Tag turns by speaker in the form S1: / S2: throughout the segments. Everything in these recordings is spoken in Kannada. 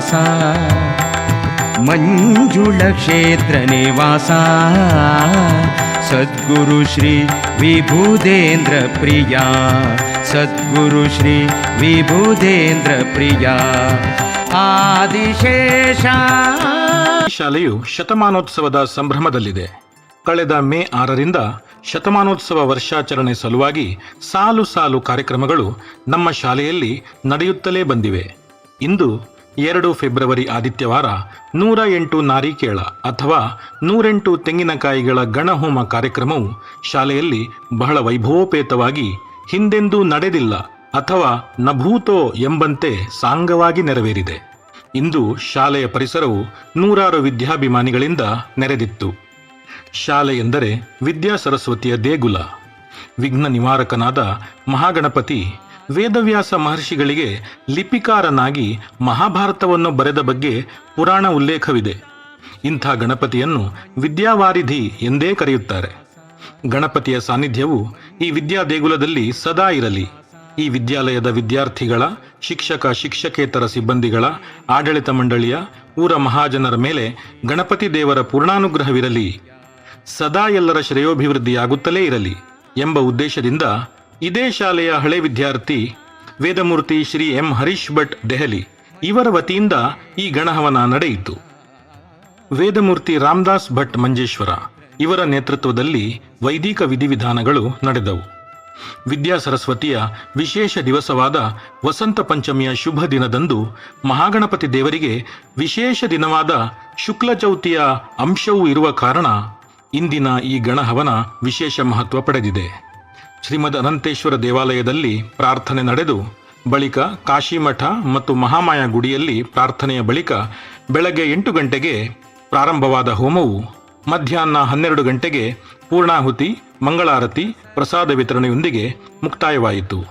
S1: ನಿವಾಸ, ಮಂಜುಳ ಕ್ಷೇತ್ರ ನಿವಾಸ. ಸದ್ಗುರು ಶ್ರೀ ವಿಭೂದೇಂದ್ರ ಪ್ರಿಯ, ಸದ್ಗುರು ಶ್ರೀ ವಿಭೂದೇಂದ್ರ ಪ್ರಿಯ. ಆದಿಶೇಷ.
S2: ಶಾಲೆಯು ಶತಮಾನೋತ್ಸವದ ಸಂಭ್ರಮದಲ್ಲಿದೆ. ಕಳೆದ ಮೇ ಆರರಿಂದ ಶತಮಾನೋತ್ಸವ ವರ್ಷಾಚರಣೆ ಸಲುವಾಗಿ ಸಾಲು ಸಾಲು ಕಾರ್ಯಕ್ರಮಗಳು ನಮ್ಮ ಶಾಲೆಯಲ್ಲಿ ನಡೆಯುತ್ತಲೇ ಬಂದಿವೆ. ಇಂದು ಎರಡು ಫೆಬ್ರವರಿ ಆದಿತ್ಯವಾರ ನೂರ ಎಂಟು ನಾರಿಕೇಳ ಅಥವಾ ನೂರೆಂಟು ತೆಂಗಿನಕಾಯಿಗಳ ಗಣಹೋಮ ಕಾರ್ಯಕ್ರಮವು ಶಾಲೆಯಲ್ಲಿ ಬಹಳ ವೈಭವೋಪೇತವಾಗಿ ಹಿಂದೆಂದೂ ನಡೆದಿಲ್ಲ ಅಥವಾ ನಭೂತೋ ಎಂಬಂತೆ ಸಾಂಗವಾಗಿ ನೆರವೇರಿದೆ. ಇಂದು ಶಾಲೆಯ ಪರಿಸರವು ನೂರಾರು ವಿದ್ಯಾಭಿಮಾನಿಗಳಿಂದ ನೆರೆದಿತ್ತು. ಶಾಲೆ ಎಂದರೆ ವಿದ್ಯಾ ಸರಸ್ವತಿಯ ದೇಗುಲ. ವಿಘ್ನ ನಿವಾರಕನಾದ ಮಹಾಗಣಪತಿ ವೇದವ್ಯಾಸ ಮಹರ್ಷಿಗಳಿಗೆ ಲಿಪಿಕಾರನಾಗಿ ಮಹಾಭಾರತವನ್ನು ಬರೆದ ಬಗ್ಗೆ ಪುರಾಣ ಉಲ್ಲೇಖವಿದೆ. ಇಂಥ ಗಣಪತಿಯನ್ನು ವಿದ್ಯಾವಾರಿಧಿ ಎಂದೇ ಕರೆಯುತ್ತಾರೆ. ಗಣಪತಿಯ ಸಾನ್ನಿಧ್ಯವು ಈ ವಿದ್ಯಾ ದೇಗುಲದಲ್ಲಿ ಸದಾ ಇರಲಿ. ಈ ವಿದ್ಯಾಲಯದ ವಿದ್ಯಾರ್ಥಿಗಳ, ಶಿಕ್ಷಕ ಶಿಕ್ಷಕೇತರ ಸಿಬ್ಬಂದಿಗಳ, ಆಡಳಿತ ಮಂಡಳಿಯ, ಊರ ಮಹಾಜನರ ಮೇಲೆ ಗಣಪತಿ ದೇವರ ಪೂರ್ಣಾನುಗ್ರಹವಿರಲಿ. ಸದಾ ಎಲ್ಲರ ಶ್ರೇಯೋಭಿವೃದ್ಧಿಯಾಗುತ್ತಲೇ ಇರಲಿ ಎಂಬ ಉದ್ದೇಶದಿಂದ ಇದೇ ಶಾಲೆಯ ಹಳೆ ವಿದ್ಯಾರ್ಥಿ ವೇದಮೂರ್ತಿ ಶ್ರೀ ಎಂ ಹರೀಶ್ ಭಟ್ ದೆಹಲಿ ಇವರ ವತಿಯಿಂದ ಈ ಗಣಹವನ ನಡೆಯಿತು. ವೇದಮೂರ್ತಿ ರಾಮದಾಸ್ ಭಟ್ ಮಂಜೇಶ್ವರ ಇವರ ನೇತೃತ್ವದಲ್ಲಿ ವೈದಿಕ ವಿಧಿವಿಧಾನಗಳು ನಡೆದವು. ವಿದ್ಯಾ ಸರಸ್ವತಿಯ ವಿಶೇಷ ದಿವಸವಾದ ವಸಂತ ಪಂಚಮಿಯ ಶುಭ ದಿನದಂದು ಮಹಾಗಣಪತಿ ದೇವರಿಗೆ ವಿಶೇಷ ದಿನವಾದ ಶುಕ್ಲ ಚೌತಿಯ ಅಂಶವೂ ಇರುವ ಕಾರಣ ಇಂದಿನ ಈ ಗಣಹವನ ವಿಶೇಷ ಮಹತ್ವ ಪಡೆದಿದೆ. ಶ್ರೀಮದ್ ಅನಂತೇಶ್ವರ ದೇವಾಲಯದಲ್ಲಿ ಪ್ರಾರ್ಥನೆ ನಡೆದು ಬಳಿಕ ಕಾಶಿಮಠ ಮತ್ತು ಮಹಾಮಾಯ ಗುಡಿಯಲ್ಲಿ ಪ್ರಾರ್ಥನೆಯ ಬಳಿಕ ಬೆಳಗ್ಗೆ ಎಂಟು ಗಂಟೆಗೆ ಪ್ರಾರಂಭವಾದ ಹೋಮವು ಮಧ್ಯಾಹ್ನ ಹನ್ನೆರಡು ಗಂಟೆಗೆ ಪೂರ್ಣಾಹುತಿ, ಮಂಗಳಾರತಿ, ಪ್ರಸಾದ ವಿತರಣೆಯೊಂದಿಗೆ ಮುಕ್ತಾಯವಾಯಿತು.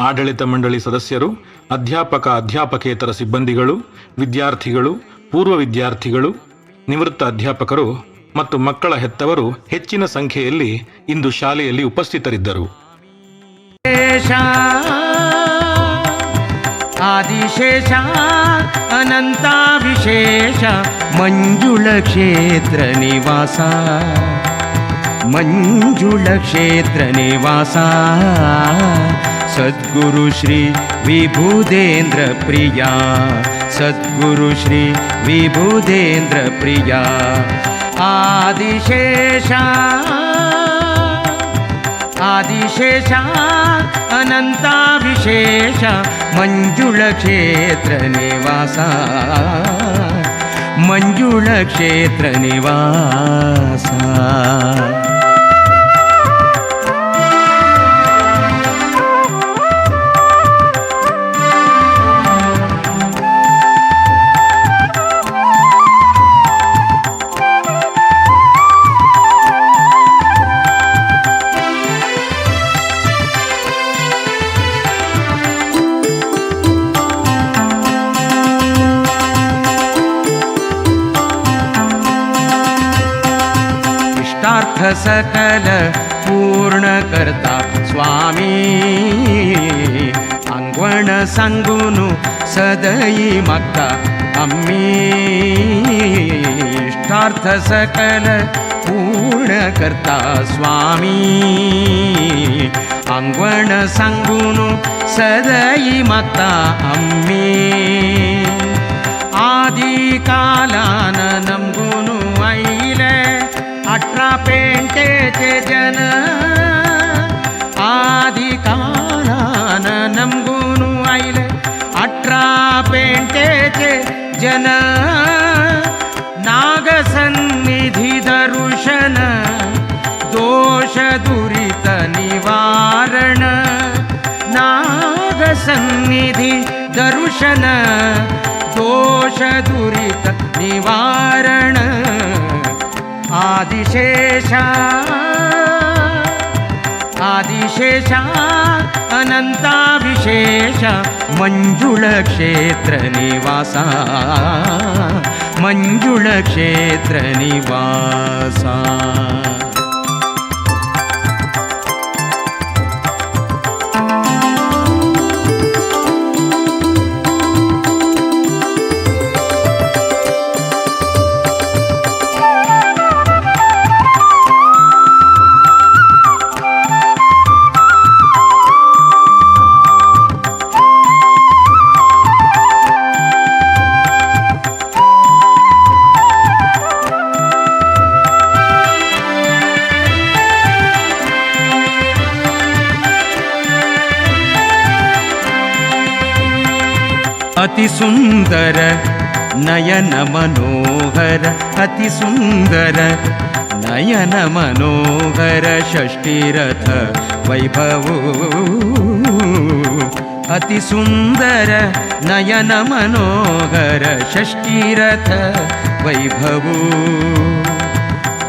S2: ಆಡಳಿತ ಮಂಡಳಿ ಸದಸ್ಯರು, ಅಧ್ಯಾಪಕ ಅಧ್ಯಾಪಕೇತರ ಸಿಬ್ಬಂದಿಗಳು, ವಿದ್ಯಾರ್ಥಿಗಳು, ಪೂರ್ವ ವಿದ್ಯಾರ್ಥಿಗಳು, ನಿವೃತ್ತ ಅಧ್ಯಾಪಕರು ಮತ್ತು ಮಕ್ಕಳ ಹೆತ್ತವರು ಹೆಚ್ಚಿನ ಸಂಖ್ಯೆಯಲ್ಲಿ ಇಂದು ಶಾಲೆಯಲ್ಲಿ ಉಪಸ್ಥಿತರಿದ್ದರು.
S1: ಶೇಷ ಆದಿಶೇಷ ಅನಂತ ವಿಶೇಷ ಮಂಜುಳ ಕ್ಷೇತ್ರ ನಿವಾಸ. ಮಂಜುಳ ಕ್ಷೇತ್ರ ನಿವಾಸ. ಸದ್ಗುರು ಶ್ರೀ ವಿಭೂದೇಂದ್ರ ಪ್ರಿಯ. ಸದ್ಗುರು ಶ್ರೀ ವಿಭುದೇಂದ್ರ ಪ್ರಿಯ. ఆదిశేష ఆదిశేష అనంతావిశేష మంజుళక్షేత్ర నివాస మంజుళక్షేత్ర నివాస. सकल पूर्ण करता स्वामी अंगवण सांगूनु सदयी मागता आम्ही इष्टार्थ सकल पूर्ण करता स्वामी अंगवण सांगूनु सदयी मागता आम्ही आदी कालान नमगुनु आईले अठरा पेंटेचे जन आदी कालान नमगुनु आईले अठरा पेंटेचे जन नागसन्निधी दर्शन दोष दुरित निवारण नागसन्निधी दर्शन दोष दुरित निवारण आदिशेषा आदिशेषा अनन्ताविशेष मञ्जुलक्षेत्रनिवासा मञ्जुलक्षेत्रनिवासा సుందర నయన మనోహర అతి సుందర నయన మనోహర షష్ఠిరథ వైభవో. అతి సుందర నయన మనోహర షష్ఠిరథ వైభవో.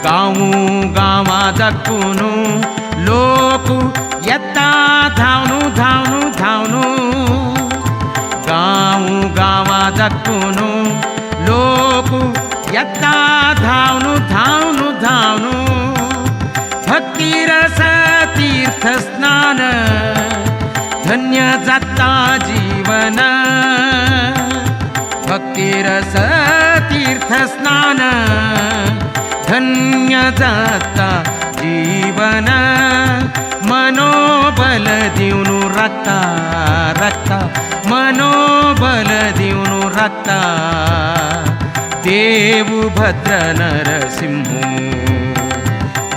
S1: గావు గావా దక్కును లోకు ఎత్తా गावादकुनु लोकु यत्ता धावनु धावनु धावनु। भक्तिरस तीर्थ स्नान धन्य जाता जीवन। भक्तिरस तीर्थ स्नान धन्य जाता जीवन। मनोबल दिवनु रक्ता रक्ता। मनो బలదివును రక్త దేవు భద్ర నరసింహు.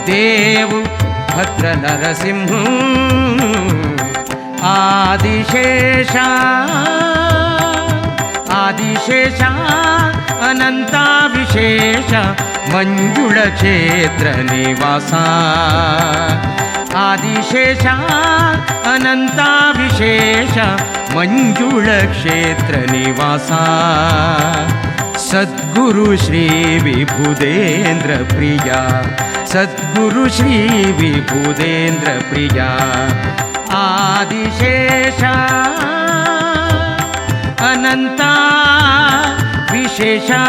S1: దేవు భద్ర నరసింహు
S3: ఆదిశేష ఆదిశేష అనంతావిశేష మంజుళ క్షేత్ర నివాసా. आदिशेषा अनन्ताविशेष मञ्जुळक्षेत्रनिवासा सद्गुरुश्रीविभुदेन्द्रप्रिया सद्गुरुश्रीविभुदेन्द्रप्रिया सद्गुरुश्री आदिशेषा अनन्ता विशेषा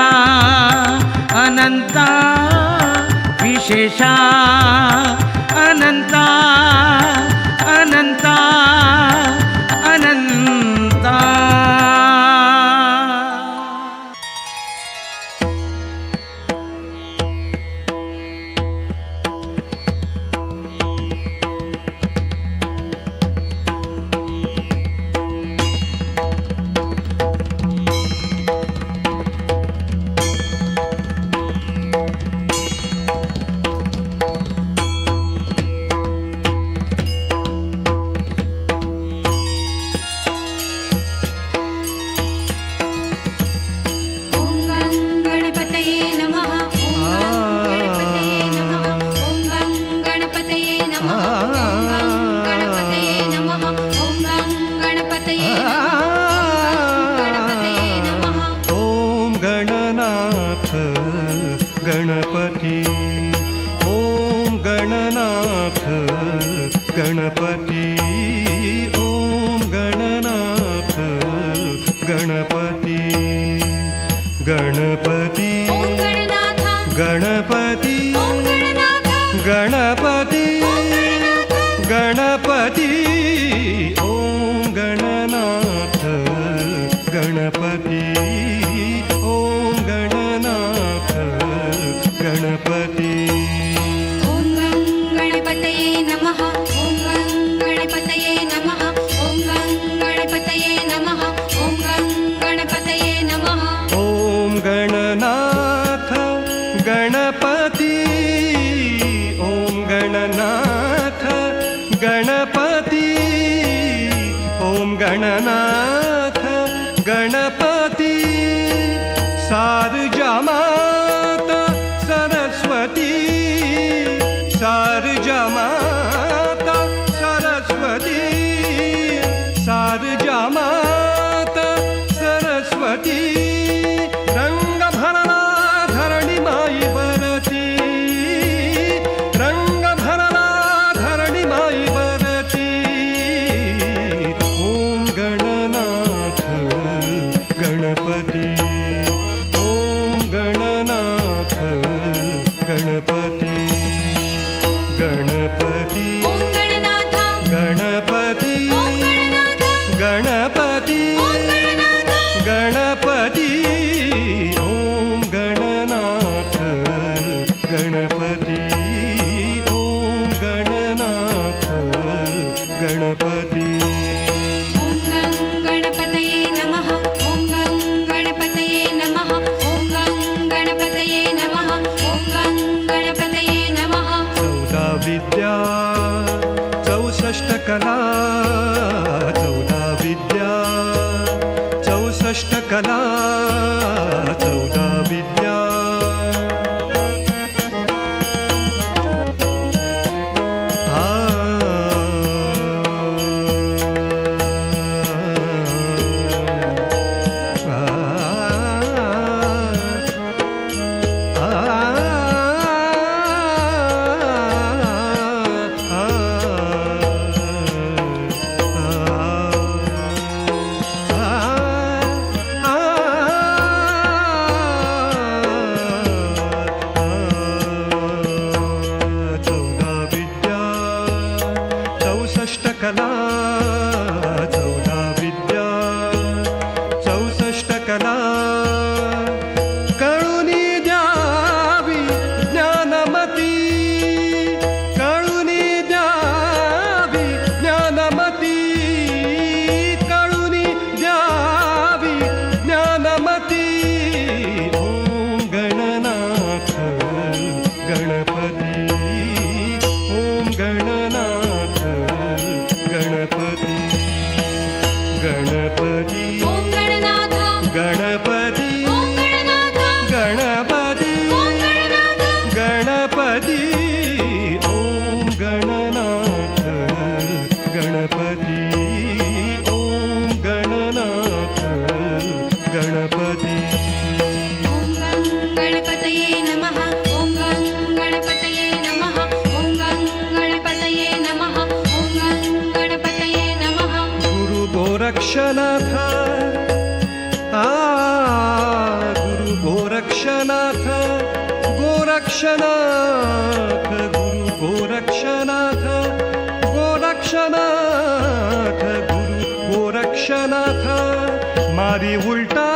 S3: अनन्ता शेषा अनन्ता
S4: ಗಣಪತಿ ಗಣಪ गणपति
S3: Oh. रक्षनाथ
S4: गुरु गोरक्षनाथ गोरक्षनाथ गुरु गोरक्षनाथ मारी उल्टा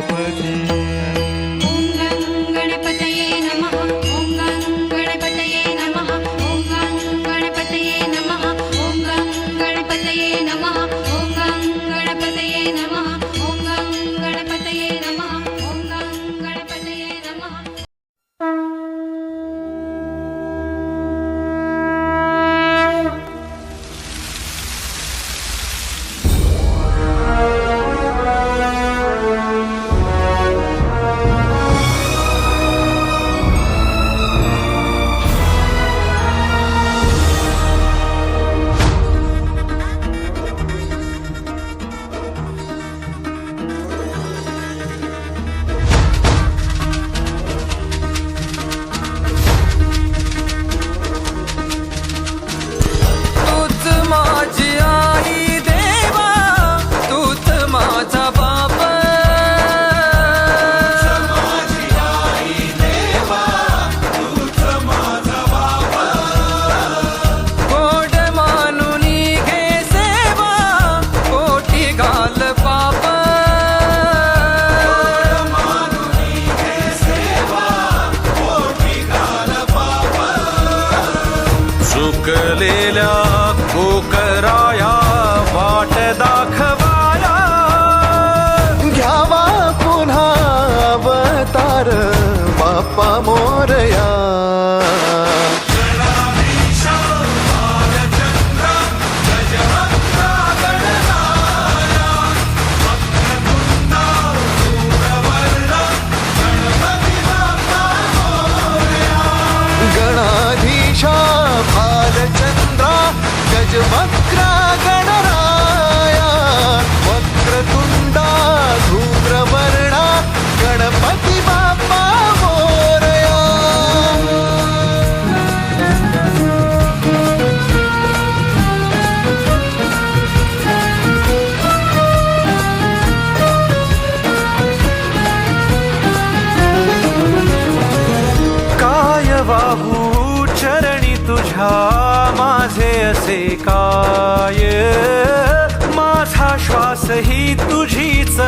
S4: गणपति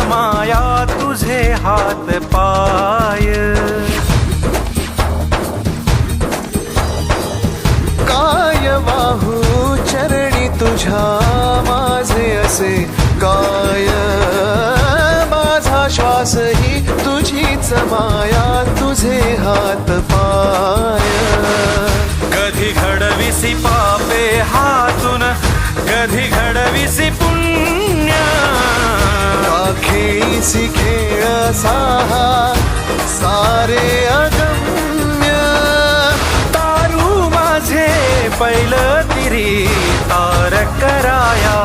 S5: माया तुझे हात पाय।
S6: काय वाहू चरणी तुझ्या माझे असे? काय माझा श्वास ही तुझीच माया तुझे हात पाय।
S5: कधी घडविसी पापे हातून कधी घडविसी
S6: राखेसी खेळ साहा सारे अगम्य
S5: तारू माझे पहिलं तिरी तार कराया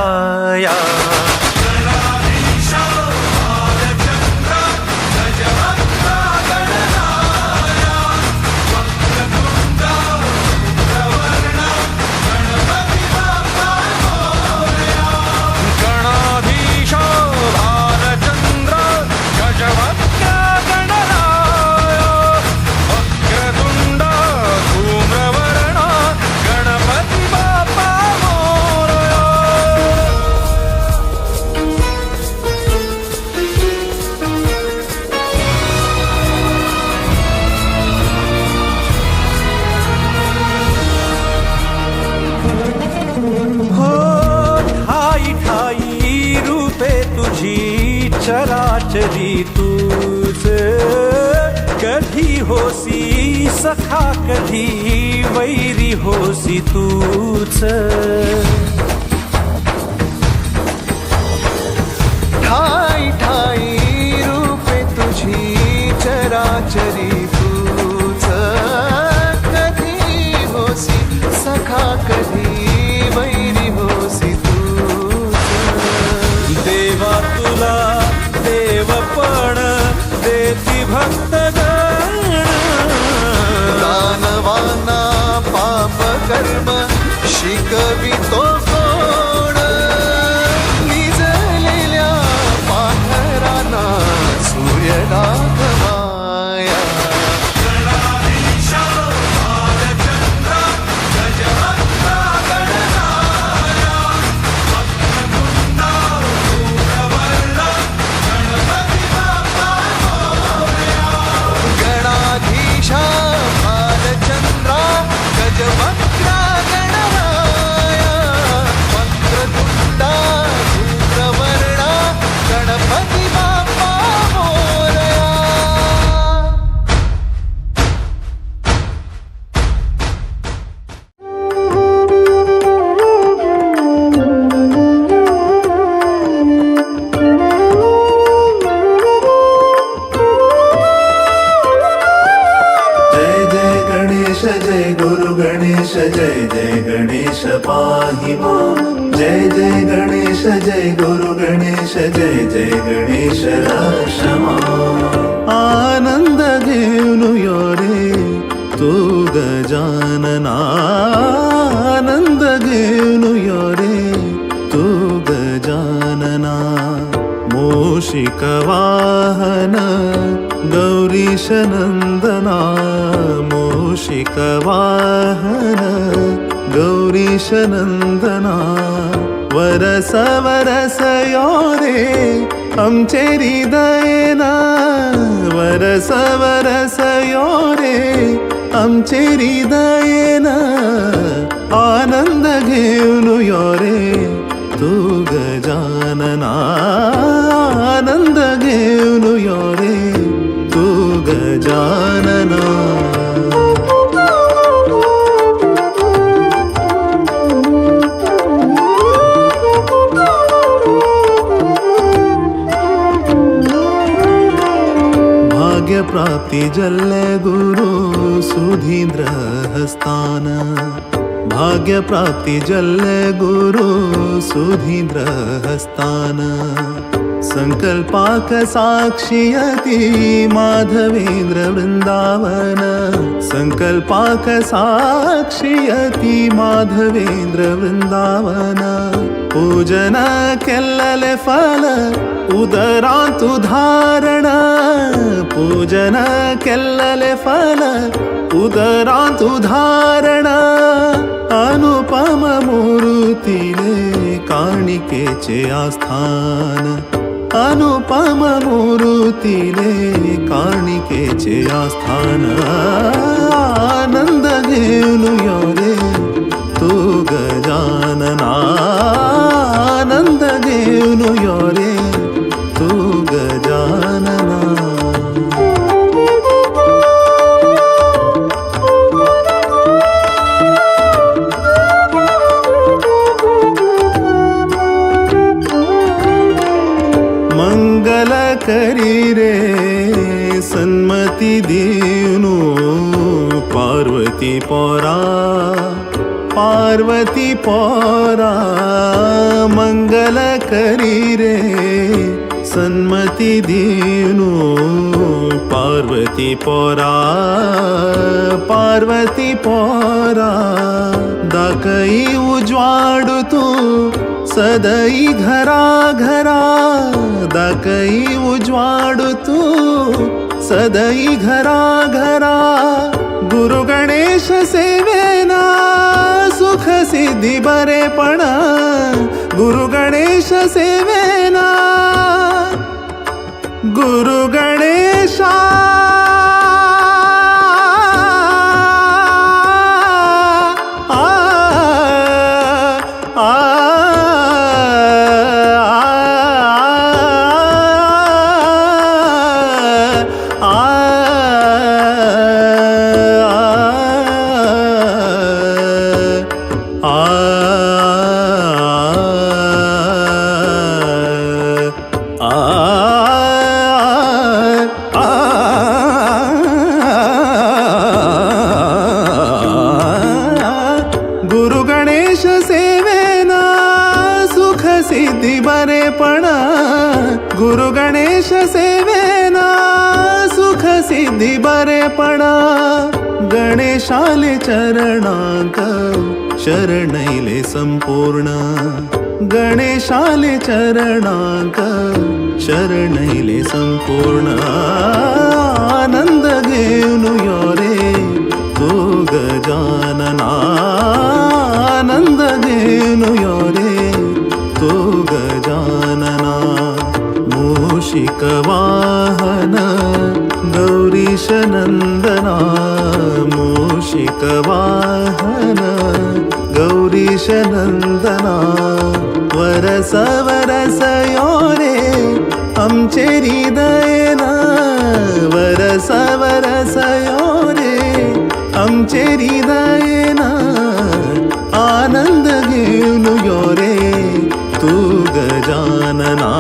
S4: वैरी होसी तूच.
S6: ठाई ठाई रूपे तुझी चराचरी.
S7: वाहन गौरीश नंदना मूषिक वाहन गौरीश नंदना वरस वरस यो रे आमचे हृदयना वरस वरस यो रे आमचे हृदयना आनंद घेऊन यो रे तू गजानना गजानना भाग्य प्राप्ति जल्ले गुरु सुधींद्र हस्तान। भाग्य प्राप्ति जल्ले गुरु सुधींद्र हस्तान। संकल्प साक्षिय माधवेन्द्र वृंदावन संकल्पाक माधवेन्द्रवृन्दावन माधवेन्द्र वृंदावन पूजन के फल, उदरान्तु धारण। पूजन के फल, उदरान्तु धारण। अनुपममूर्तिने काणिके च आस्थान। അനുപമ മൂർത്തിയിലെ കാണിക്കേച്ച് ആസ്ഥാന ആനന്ദഗേലുയോരെ തൂ ഗജാനന ആനന്ദഗേലുയോരേ पोरा, पार्वती पोरा, मंगल करी रे, सन्मती देवनु पार्वती पोरा पार्वती पोरा, दाकई उज्वाडुतू सदई घरा घरा दाकई उज्वाडुतू सदई घरा घरा गुरुगणेश सेवेना सुख सिद्धि बरेपणा गुरु गणेश। ಚರಣಾಂಕ, ಶರಣೈಲೆ ಸಂಪೂರ್ಣ. ಆನಂದಗೇನು ಯೋರೇ ಭೋಗ ಜಾನನ ಆನಂದಗೇನು ಯೋರೇ ಗೌರೀಶ ನಂದನ ಮೂಷಿಕ ವಾಹನ ಗೌರೀಶ ನಂದನ ವರಸವ वरसयोरे आमचे हृदयना वरस वरसयोरे आमचे हृदयना आनंद घेऊन यो रे तू गजानना